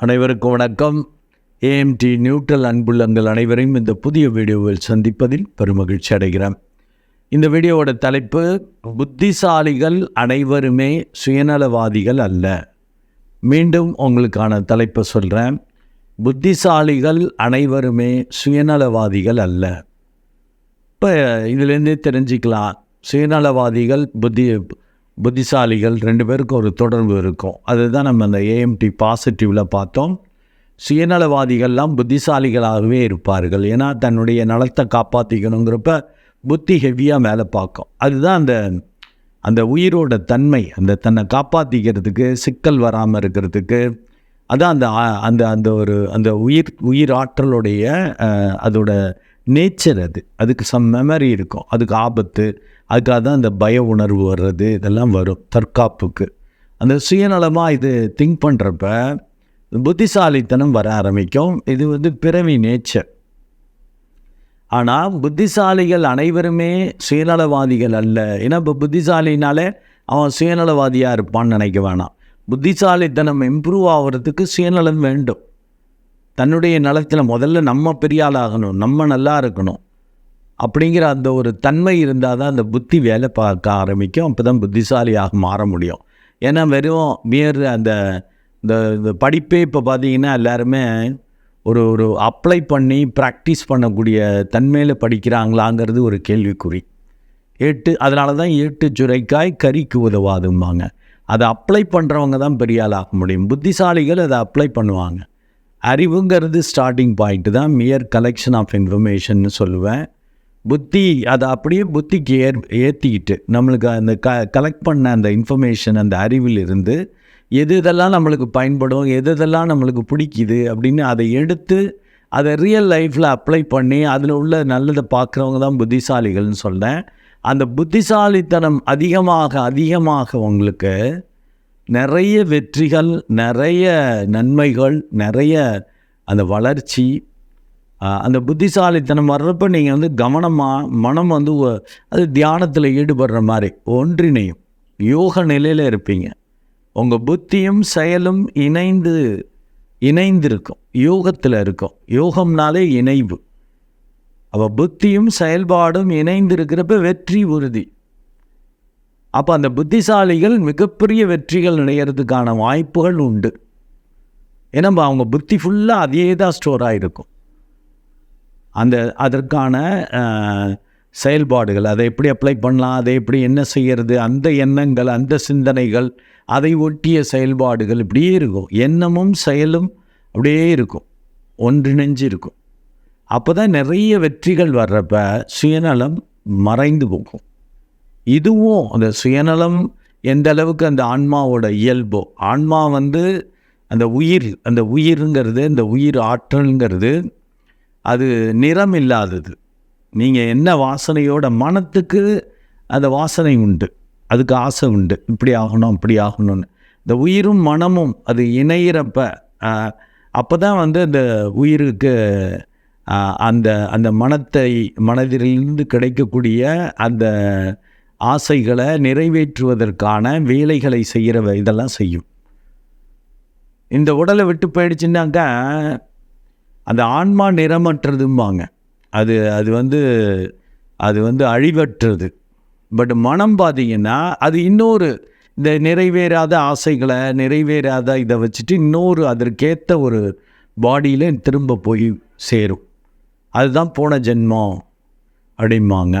அனைவருக்கும் வணக்கம். AMD neutral அன்புள்ளங்கள் அனைவரையும் இந்த புதிய வீடியோவில் சந்திப்பதில் பெருமகிழ்ச்சி அடைகிறேன். இந்த வீடியோவோட தலைப்பு புத்திசாலிகள் அனைவருமே சுயநலவாதிகள் அல்ல. மீண்டும் உங்களுக்கான தலைப்பை சொல்கிறேன் புத்திசாலிகள் அனைவருமே சுயநலவாதிகள் அல்ல. இப்போ இதுலேருந்தே தெரிஞ்சுக்கலாம். சுயநலவாதிகள் புத்தி புத்திசாலிகள் ரெண்டு பேருக்கும் ஒரு தொடர்பு இருக்கும். அதுதான் நம்ம அந்த ஏஎம்டி பாசிட்டிவில் பார்த்தோம். சுயநலவாதிகள்லாம் புத்திசாலிகளாகவே இருப்பார்கள். ஏன்னா தன்னுடைய நலத்தை காப்பாற்றிக்கணுங்கிறப்ப புத்தி ஹெவியாக மேலே பார்க்கும். அதுதான் அந்த அந்த உயிரோட தன்மை. அந்த தன்னை காப்பாற்றிக்கிறதுக்கு சிக்கல் வராமல் இருக்கிறதுக்கு. அதான் அந்த அந்த அந்த ஒரு அந்த உயிர் உயிர் ஆற்றலுடைய அதோட நேச்சர் அது. அதுக்கு சம் மெமரி இருக்கும். அதுக்கு ஆபத்து அதுக்காக தான் அந்த பய உணர்வு வர்றது இதெல்லாம் வரும் தற்காப்புக்கு. அந்த சுயநலமாக இது திங்க் பண்ணுறப்ப புத்திசாலித்தனம் வர ஆரம்பிக்கும். இது வந்து பிறவி நேச்சர் ஆனால் புத்திசாலிகள் அனைவருமே சுயநலவாதிகள் அல்ல. ஏன்னா இப்போ புத்திசாலினாலே அவன் சுயநலவாதியாக இருப்பான்னு நினைக்க வேணாம். புத்திசாலித்தனம் இம்ப்ரூவ் ஆகிறதுக்கு சுயநலம் வேண்டும். தன்னுடைய நலத்தில் முதல்ல நம்ம பெரிய ஆளாகணும். நம்ம நல்லா இருக்கணும். அப்படிங்கிற அந்த ஒரு தன்மை இருந்தால் தான் அந்த புத்தி வேலை பார்க்க ஆரம்பிக்கும். அப்போ தான் புத்திசாலியாக மாற முடியும். ஏன்னா வெறும் மியர் அந்த இந்த இந்த படிப்பே இப்போ பார்த்தீங்கன்னா எல்லாருமே ஒரு ஒரு அப்ளை பண்ணி ப்ராக்டிஸ் பண்ணக்கூடிய தன்மையில் படிக்கிறாங்களாங்கிறது ஒரு கேள்விக்குறி. ஏட்டு அதனால தான் ஏட்டு சுரைக்காய் கறிக்கு உதவாதும்பாங்க. அதை அப்ளை பண்ணுறவங்க தான் பெரிய ஆளாக முடியும். புத்திசாலிகள் அதை அப்ளை பண்ணுவாங்க. அறிவுங்கிறது ஸ்டார்டிங் பாயிண்ட்டு தான். மியர் கலெக்ஷன் ஆஃப் இன்ஃபர்மேஷன் சொல்லுவேன். புத்தி அதை அப்படியே புத்திக்கு ஏர் ஏற்றிக்கிட்டு நம்மளுக்கு அந்த க கலெக்ட் பண்ண அந்த இன்ஃபர்மேஷன் அந்த அறிவில் இருந்து எது இதெல்லாம் நம்மளுக்கு பயன்படும் எது இதெல்லாம் நம்மளுக்கு பிடிக்குது அப்படின்னு அதை எடுத்து அதை ரியல் லைஃப்பில் அப்ளை பண்ணி அதில் உள்ள நல்லதை பார்க்குறவங்க தான் புத்திசாலிகள்னு சொல்கிறேன் அந்த புத்திசாலித்தனம் அதிகமாக அதிகமாக உங்களுக்கு நிறைய வெற்றிகள் நிறைய நன்மைகள் நிறைய அந்த வளர்ச்சி அந்த புத்திசாலித்தனம் வர்றப்ப நீங்கள் வந்து கவனமாக மனம் வந்து அது தியானத்தில் ஈடுபடுற மாதிரி ஒன்றிணையும். யோக நிலையில் இருப்பீங்க. உங்கள் புத்தியும் செயலும் இணைந்து இணைந்திருக்கும். யோகத்தில் இருக்கும். யோகம்னாலே இணைவு. அப்போ புத்தியும் செயல்பாடும் இணைந்து இருக்கிறப்ப வெற்றி உறுதி. அப்போ அந்த புத்திசாலிகள் மிகப்பெரிய வெற்றிகள் அடையிறதுக்கான வாய்ப்புகள் உண்டு. ஏன்னா அவங்க புத்தி ஃபுல்லாக அதே தான் ஸ்டோர் ஆகிருக்கும் அந்த அதற்கான செயல்பாடுகள் அதை எப்படி அப்ளை பண்ணலாம் அதை எப்படி என்ன செய்கிறது அந்த எண்ணங்கள் அந்த சிந்தனைகள் அதை ஒட்டிய செயல்பாடுகள் இப்படியே இருக்கும். எண்ணமும் செயலும் அப்படியே இருக்கும். ஒன்றிணைஞ்சு இருக்கும் அப்போ தான் நிறைய வெற்றிகள் வர்றப்ப சுயநலம் மறைந்து போகும். இதுவும் அந்த சுயநலம் எந்த அளவுக்கு அந்த ஆன்மாவோட இயல்போ ஆன்மா வந்து அந்த உயிர் அந்த உயிருங்கிறது அந்த உயிர் ஆற்றல்ங்கிறது அது நிறம் இல்லாதது நீங்கள் என்ன வாசனையோட மனத்துக்கு அந்த வாசனை உண்டு. அதுக்கு ஆசை உண்டு. இப்படி ஆகணும் அப்படி ஆகணும்னு. இந்த உயிரும் மனமும் அது இணையிறப்ப அப்போ தான் வந்து அந்த உயிருக்கு அந்த அந்த மனத்தை மனதிலிருந்து கிடைக்கக்கூடிய அந்த ஆசைகளை நிறைவேற்றுவதற்கான வேலைகளை செய்கிற இதெல்லாம் செய்யும். இந்த உடலை விட்டு போயிடுச்சுன்னாக்கா அந்த ஆன்மா நிறமற்றதும்பாங்க. அது அது வந்து அது வந்து அழிவற்றது. பட் மனம் பார்த்தீங்கன்னா அது இன்னொரு இந்த நிறைவேறாத ஆசைகளை நிறைவேறாத இதை வச்சுட்டு இன்னொரு அதற்கேற்ற ஒரு பாடியில் திரும்ப போய் சேரும். அதுதான் போன ஜென்மம் அப்படிம்பாங்க.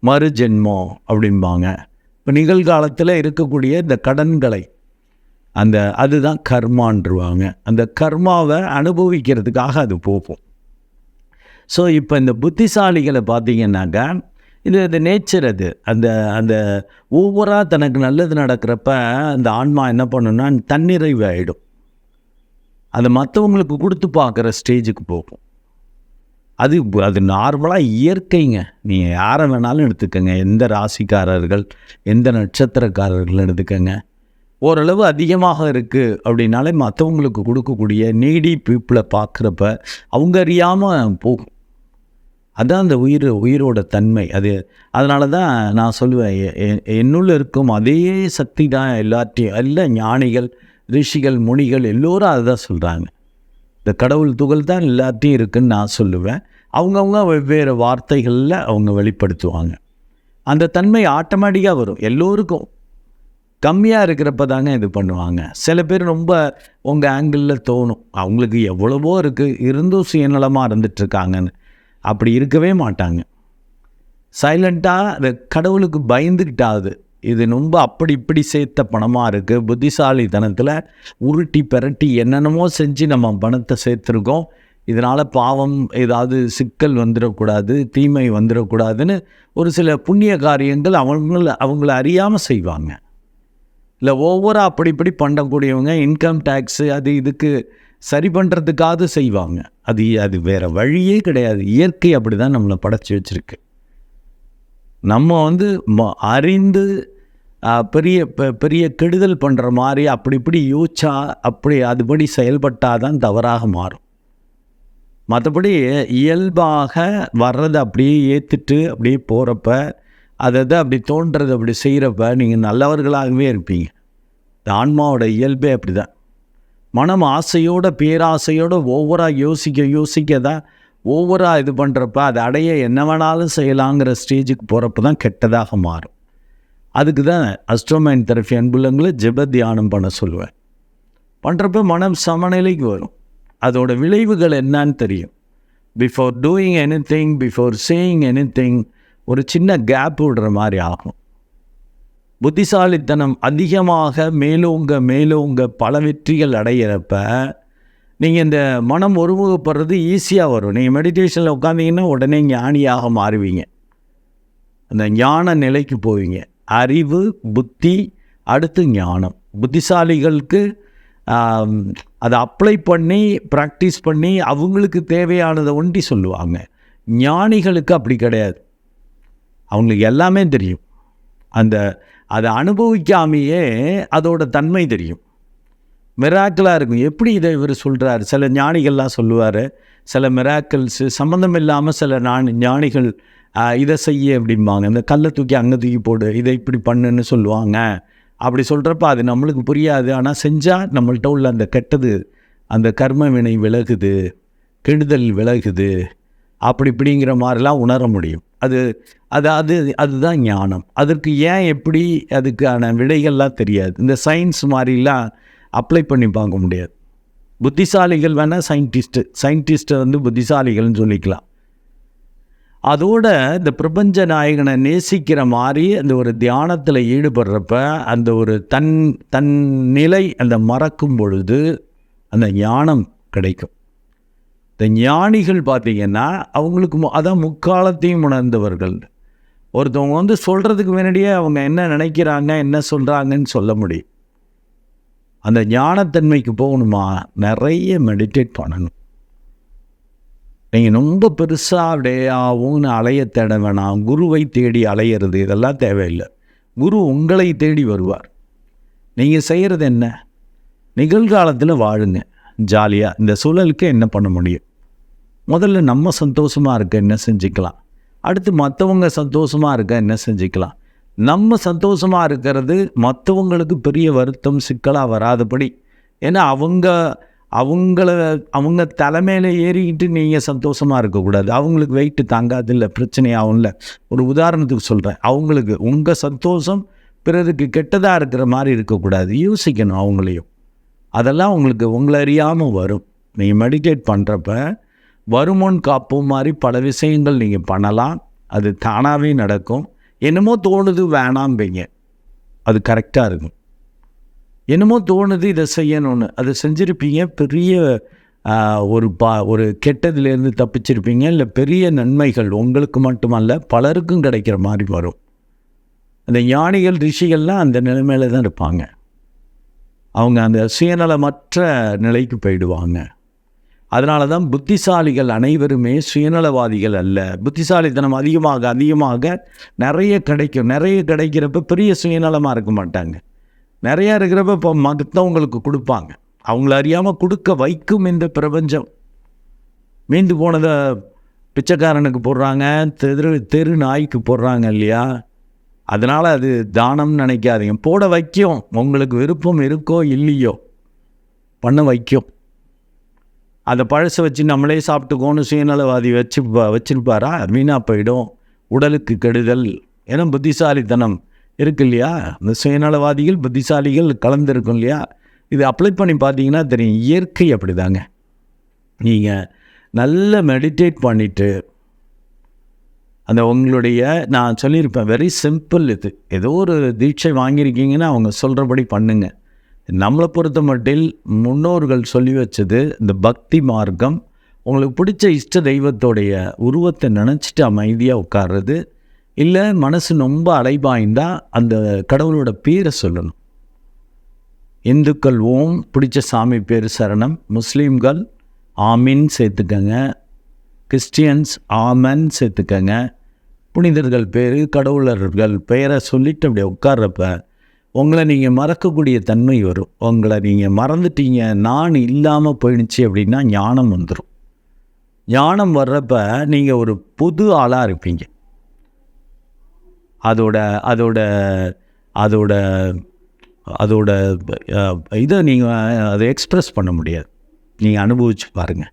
மறு ஜென்மம் அப்படிம்பாங்க. இப்போ நிகழ்காலத்தில் இருக்கக்கூடிய இந்த கடன்களை அந்த அதுதான் கர்மான்றுவாங்க. அந்த கர்மாவை அனுபவிக்கிறதுக்காக அது போகும். ஸோ இப்போ இந்த புத்திசாலிகளை பார்த்தீங்கன்னாக்கா இது அந்த நேச்சர் அது. அந்த அந்த ஒவ்வொராக தனக்கு நல்லது நடக்கிறப்ப அந்த ஆன்மா என்ன பண்ணுன்னா தன்னிறைவு ஆகிடும் அதை மற்றவங்களுக்கு கொடுத்து பார்க்குற ஸ்டேஜுக்கு போகும். அது அது நார்மலாக இயற்கைங்க. நீங்கள் யாரை வேணாலும் எடுத்துக்கோங்க. எந்த ராசிக்காரர்கள் எந்த நட்சத்திரக்காரர்கள் எடுத்துக்கோங்க. ஓரளவு அதிகமாக இருக்குது அப்படின்னாலே மற்றவங்களுக்கு கொடுக்கக்கூடிய நீடி பீப்புளை பார்க்குறப்ப அவங்க அறியாமல் போகும். அதுதான் அந்த உயிர் உயிரோட தன்மை அது. அதனால தான் நான் சொல்லுவேன் எ- என்னுள்ள இருக்கும் அதே சக்தி தான் எல்லாத்தையும் எல்லா ஞானிகள் ரிஷிகள் முனிகள் எல்லோரும் அதுதான் சொல்கிறாங்க இந்த கடவுள் துகள் தான் எல்லாத்தையும் இருக்குன்னு நான் சொல்லுவேன். அவங்கவுங்க வெவ்வேறு வார்த்தைகளில் அவங்க வெளிப்படுத்துவாங்க. அந்த தன்மை ஆட்டோமேட்டிக்காக வரும். எல்லோருக்கும். கம்மியாக இருக்கிறப்ப தாங்க இது பண்ணுவாங்க. சில பேர் ரொம்ப உங்கள் ஆங்கிளில் தோணும். அவங்களுக்கு எவ்வளவோ இருக்குது இருந்தும் சுயநலமாக இருந்துகிட்ருக்காங்கன்னு அப்படி இருக்கவே மாட்டாங்க. சைலண்ட்டாக அது கடவுளுக்கு பயந்துக்கிட்டாது இது ரொம்ப அப்படி இப்படி சேர்த்த பணமாக இருக்குது புத்திசாலித்தனத்தில் உருட்டி பெரட்டி என்னென்னமோ செஞ்சு நம்ம பணத்தை சேர்த்துருக்கோம். இதனால் பாவம் ஏதாவது சிக்கல் வந்துடக்கூடாது தீமை வந்துடக்கூடாதுன்னு ஒரு சில புண்ணிய காரியங்கள் அவங்கள அவங்கள அறியாமல் செய்வாங்க. இல்லை ஒவ்வொரு அப்படி இப்படி பண்ணக்கூடியவங்க இன்கம் டேக்ஸு அது இதுக்கு சரி பண்ணுறதுக்காவது செய்வாங்க. அது அது வேறு வழியே கிடையாது. இயற்கை அப்படி தான் நம்மளை படைச்சி வச்சுருக்கு. நம்ம வந்து ம- அறிந்து பெரிய பெ- பெரிய கெடுதல் பண்ணுற மாதிரி அப்படி இப்படி யோசிச்சா அப்படி அதுபடி செயல்பட்டால் தான் தவறாக மாறும். மற்றபடி இயல்பாக வர்றதை அப்படியே ஏற்றுட்டு அப்படியே போகிறப்ப அதை தான் அப்படி தோன்றது அப்படி செய்கிறப்ப நீங்கள் நல்லவர்களாகவே இருப்பீங்க. இந்த ஆன்மாவோட இயல்பே அப்படி தான் மனம் ஆசையோட பேராசையோட ஒவ்வொராக யோசிக்க யோசிக்க தான் ஒவ்வொராக இது பண்ணுறப்ப அதை அடைய என்ன வேணாலும் செய்யலாங்கிற ஸ்டேஜுக்கு போகிறப்ப தான் கெட்டதாக மாறும். அதுக்கு தான் அஸ்ட்ரோமைன் தெரப்பி அன்புள்ளங்களை ஜெப தியானம் பண்ண சொல்லுவேன். பண்ணுறப்ப மனம் சமநிலைக்கு வரும். அதோட விளைவுகள் என்னன்னு தெரியும். Before doing anything before saying anything ஒரு சின்ன கேப் விடுற மாதிரி ஆகும். புத்திசாலித்தனம் அதிகமாக மேலோங்க மேலோங்க பல வெற்றிகள் அடையிறப்ப நீங்கள் இந்த மனம் ஒருமுகப்படுறது ஈஸியாக வரும். நீங்கள் மெடிடேஷனில் உட்காந்தீங்கன்னா உடனே ஞானியாக மாறுவீங்க. அந்த ஞான நிலைக்கு போவீங்க. அறிவு புத்தி அடுத்து ஞானம். புத்திசாலிகளுக்கு அதை அப்ளை பண்ணி ப்ராக்டிஸ் பண்ணி அவங்களுக்கு தேவையானதை ஒண்டி சொல்லுவாங்க. ஞானிகளுக்கு அப்படி கிடையாது. அவங்களுக்கு எல்லாமே தெரியும். அந்த அதை அனுபவிக்காமையே அதோட தன்மை தெரியும். மிராக்கலாக இருக்கும். எப்படி இதை இவர் சொல்கிறார் சில ஞானிகள்லாம் சொல்லுவார் சில மிராக்கிள்ஸு சம்மந்தம் இல்லாமல் சில நான் ஞானிகள் இதை செய்ய அப்படிம்பாங்க. இந்த கல்லை தூக்கி அங்கே தூக்கி போடு இதை இப்படி பண்ணுன்னு சொல்லுவாங்க. அப்படி சொல்கிறப்ப அது நம்மளுக்கு புரியாது. ஆனால் செஞ்சால் நம்மள்ட உள்ள அந்த கெட்டது அந்த கர்ம வினை விலகுது கெடுதல் விலகுது. அப்படி இப்படிங்கிற மாதிரிலாம் உணர முடியும். அது அது அது அதுதான் ஞானம். அதற்கு ஏன் எப்படி அதுக்கான விடைகள்லாம் தெரியாது. இந்த சயின்ஸ் மாதிரிலாம் அப்ளை பண்ணி பார்க்க முடியாது. புத்திசாலிகள் வேணால் சயின்டிஸ்ட்டு சயின்டிஸ்ட்டை வந்து புத்திசாலிகள்னு சொல்லிக்கலாம். அதோட இந்த பிரபஞ்ச நாயகனை நேசிக்கிற மாதிரி அந்த ஒரு தியானத்தில் ஈடுபடுறப்ப அந்த ஒரு தன் தன் நிலை அந்த மறக்கும் பொழுது அந்த ஞானம் கிடைக்கும். இந்த ஞானிகள் பார்த்தீங்கன்னா அவங்களுக்கு மு- அதான் முக்காலத்தையும் உணர்ந்தவர்கள். ஒருத்தவங்க வந்து சொல்கிறதுக்கு முன்னாடியே அவங்க என்ன நினைக்கிறாங்க என்ன சொல்கிறாங்கன்னு சொல்ல முடியும். அந்த ஞானத்தன்மைக்கு போகணுமா? நிறைய மெடிடேட் பண்ணணும். நீங்கள் ரொம்ப பெருசாக அப்படியே ஆகும்னு அலைய தேட வேணாம். குருவை தேடி அலையிறது இதெல்லாம் தேவையில்லை. குரு உங்களை தேடி வருவார். நீங்கள் செய்கிறது என்ன? நிகழ்காலத்தில் வாழுங்க. ஜாலியாக இந்த சூழலுக்கு என்ன பண்ண முடியும்? முதல்ல நம்ம சந்தோஷமாக இருக்க என்ன செஞ்சுக்கலாம்? அடுத்து மற்றவங்க சந்தோஷமாக இருக்க என்ன செஞ்சுக்கலாம்? நம்ம சந்தோஷமாக இருக்கிறது மற்றவங்களுக்கு பெரிய வருத்தம் சிக்கலாக வராதபடி. ஏன்னா அவங்க அவங்கள அவங்க தலைமையில் ஏறிக்கிட்டு நீங்கள் சந்தோஷமாக இருக்கக்கூடாது. அவங்களுக்கு வெயிட்டு தாங்காது இல்லை பிரச்சனையாகும்ல ஒரு உதாரணத்துக்கு சொல்கிறேன் அவங்களுக்கு உங்கள் சந்தோஷம் பிறருக்கு கெட்டதாக இருக்கிற மாதிரி இருக்கக்கூடாது. யோசிக்கணும் அவங்களையும். அதெல்லாம் உங்களுக்கு உங்களை அறியாமல் வரும். நீங்கள் மெடிடேட் பண்ணுறப்ப வருமுன் காப்போம் மாதிரி பல விஷயங்கள் நீங்கள் பண்ணலாம். அது தானாகவே நடக்கும். என்னமோ தோணுது வேணாம்பிங்க. அது கரெக்டாக இருக்கும். என்னமோ தோணுது இதை செய்யணும்னு. அதை செஞ்சுருப்பீங்க. பெரிய ஒரு பா ஒரு கெட்டதுலேருந்து தப்பிச்சிருப்பீங்க. இல்லை பெரிய நன்மைகள் உங்களுக்கு மட்டுமல்ல பலருக்கும் கிடைக்கிற மாதிரி வரும். அந்த ஞானிகள் ரிஷிகள்லாம் அந்த நிலைமையில தான் இருப்பாங்க. அவங்க அந்த சுயநலமற்ற நிலைக்கு போயிடுவாங்க. அதனால தான் புத்திசாலிகள் அனைவருமே சுயநலவாதிகள் அல்ல. புத்திசாலித்தனம் அதிகமாக அதிகமாக நிறைய கிடைக்கும். நிறைய கிடைக்கிறப்ப பெரிய சுயநலமாக இருக்க மாட்டாங்க. நிறையா இருக்கிறப்ப இப்போ மற்றவங்களுக்கு கொடுப்பாங்க. அவங்கள அறியாமல் கொடுக்க வைக்கும் இந்த பிரபஞ்சம். மீந்து போனதை பிச்சைக்காரனுக்கு போடுறாங்க தெரு தெரு நாய்க்கு போடுறாங்க இல்லையா? அதனால் அது தானம்னு நினைக்காதீங்க. போட வைக்கும். உங்களுக்கு விருப்பம் இருக்கோ இல்லையோ பண்ண வைக்கும். அந்த பழசை வச்சு நம்மளே சாப்பிட்டுக்கோன்னு சுயநலவாதி வச்சு வச்சுருப்பாரா? வீணாக போயிடும். உடலுக்கு கெடுதல். ஏன்னா புத்திசாலித்தனம் இருக்கு இல்லையா? இந்த சுயநலவாதிகள் புத்திசாலிகள் கலந்துருக்கும் இல்லையா? இது அப்ளை பண்ணி பார்த்தீங்கன்னா தெரியும். இயற்கை அப்படிதாங்க. நீங்கள் நல்ல மெடிடேட் பண்ணிவிட்டு அந்த உங்களுடைய நான் சொல்லியிருப்பேன் வெரி சிம்பிள் இது. ஏதோ ஒரு தீட்சை வாங்கியிருக்கீங்கன்னா அவங்க சொல்கிறபடி பண்ணுங்க. நம்மளை பொறுத்த மட்டில் முன்னோர்கள் சொல்லி வச்சது இந்த பக்தி மார்க்கம் உங்களுக்கு பிடிச்ச இஷ்ட தெய்வத்தோடைய உருவத்தை நினச்சிட்டு அமைதியாக உட்கார்றது இல்லை மனசு ரொம்ப அலைபாய்ந்தா அந்த கடவுளோட பேரை சொல்லணும். இந்துக்கள் ஓம் பிடிச்ச சாமி பேர் சரணம் முஸ்லீம்கள் ஆமின் சேர்த்துக்கங்க. கிறிஸ்டியன்ஸ் ஆமன் சேர்த்துக்கங்க. புனிதர்கள் பேர் கடவுளர்கள் பெயரை சொல்லிட்டு அப்படியே உட்கார்றப்ப உங்களை நீங்கள் மறக்கக்கூடிய தன்மை வரும். உங்களை நீங்கள் மறந்துட்டீங்க நான் இல்லாமல் போயிடுச்சு அப்படின்னா ஞானம் வந்துடும் ஞானம் வர்றப்ப நீங்கள் ஒரு புது ஆளாக இருப்பீங்க. அதோட அதோட அதோட அதோட இதை நீங்கள் அதை எக்ஸ்ப்ரெஸ் பண்ண முடியாது. நீங்கள் அனுபவிச்சு பாருங்கள்